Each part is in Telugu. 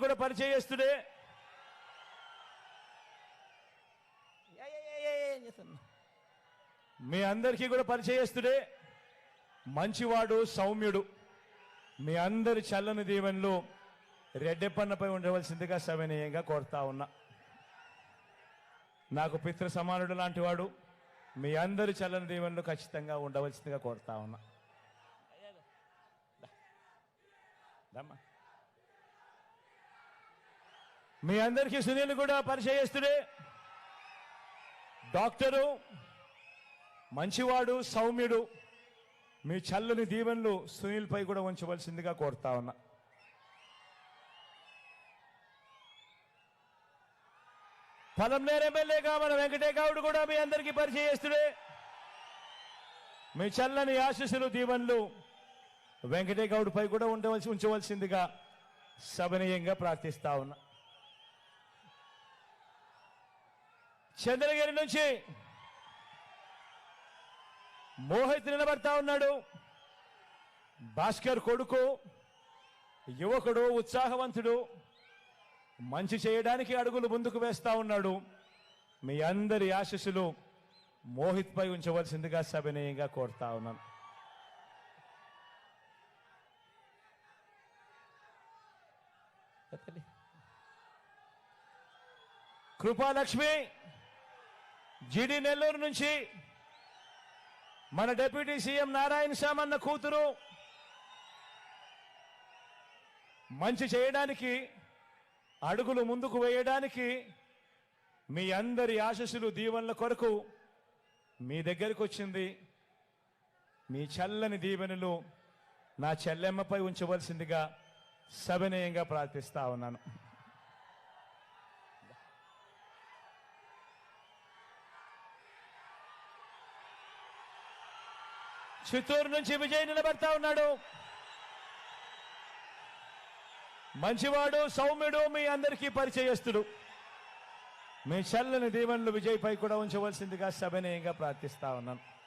కూడా పరిచయస్తుడే మీ అందరికీ కూడా పరిచయస్తుడే మంచివాడు సౌమ్యుడు మీ అందరి చల్లని దీవెనలు రెడ్డెప్పన్నపై ఉండవలసిందిగా సవినయంగా కోరుతా ఉన్నా నాకు పితృ సమానుడు లాంటి వాడు మీ అందరి చల్లని దీవెనలు ఖచ్చితంగా ఉండవలసిందిగా కోరుతా ఉన్నా దమ్మా. మీ అందరికీ సునీల్ కూడా పరిచయస్తుడే డాక్టరు మంచివాడు సౌమ్యుడు మీ చల్లని దీవెనలు సునీల్ పై కూడా ఉంచవలసిందిగా కోరుతా ఉన్నా. పలంనేరు ఎమ్మెల్యేగా మన వెంకటే గౌడ్ కూడా మీ అందరికీ పరిచయస్తుడే మీ చల్లని ఆశీస్సులు దీవెనలు వెంకటే గౌడ్ పై కూడా ఉండవలసి ఉంచవలసిందిగా సభనీయంగా ప్రార్థిస్తా ఉన్నా. చంద్రగిరి నుంచి మోహిత్ నిలబడతా ఉన్నాడు. భాస్కర్ కొడుకు యువకుడు ఉత్సాహవంతుడు మంచి చేయడానికి అడుగులు ముందుకు వేస్తా ఉన్నాడు. మీ అందరి ఆశీస్సులు మోహిత్ పై ఉంచవలసిందిగా సవినయంగా కోరుతా ఉన్నాను కృపాలక్ష్మి జిడి నెల్లూరు నుంచి మన డిప్యూటీ సీఎం నారాయణ సామన్న కూతురు మంచి చేయడానికి అడుగులు ముందుకు వేయడానికి మీ అందరి ఆశస్సులు దీవెనల కొరకు మీ దగ్గరికి వచ్చింది. మీ చల్లని దీవెనలు నా చెల్లెమ్మపై ఉంచవలసిందిగా సవినయంగా ప్రార్థిస్తా ఉన్నాను. చిత్తూరు నుంచి విజయ్ నిలబడతా ఉన్నాడు. మంచివాడు సౌమ్యుడు మీ అందరికీ పరిచయస్తుడు. మీ చల్లని దీవెనలు విజయ్ పై కూడా ఉంచవలసిందిగా సభనీయంగా ప్రార్థిస్తా ఉన్నాను.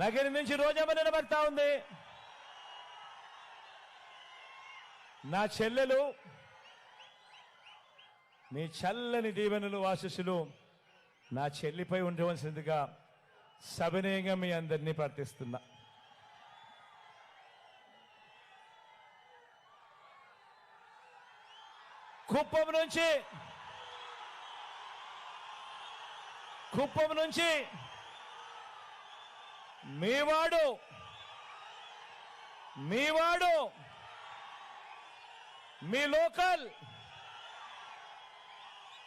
నగరి నుంచి రోజమ్మ నిలబడతా ఉంది. నా చెల్లెలు మీ చల్లని దీవెనలు ఆశీస్సులు నా చెల్లిపై ఉండవలసిందిగా సవినయంగా మీ అందరినీ ప్రార్థిస్తున్నా. కుప్పం నుంచి కుప్పం నుంచి మీవాడు మీవాడు మీ లోకల్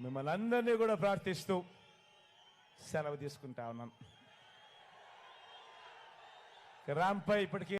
మిమ్మల్ని అందరినీ కూడా ప్రార్థిస్తూ సెలవు తీసుకుంటా ఉన్నాను. రాంపై ఇప్పటికీ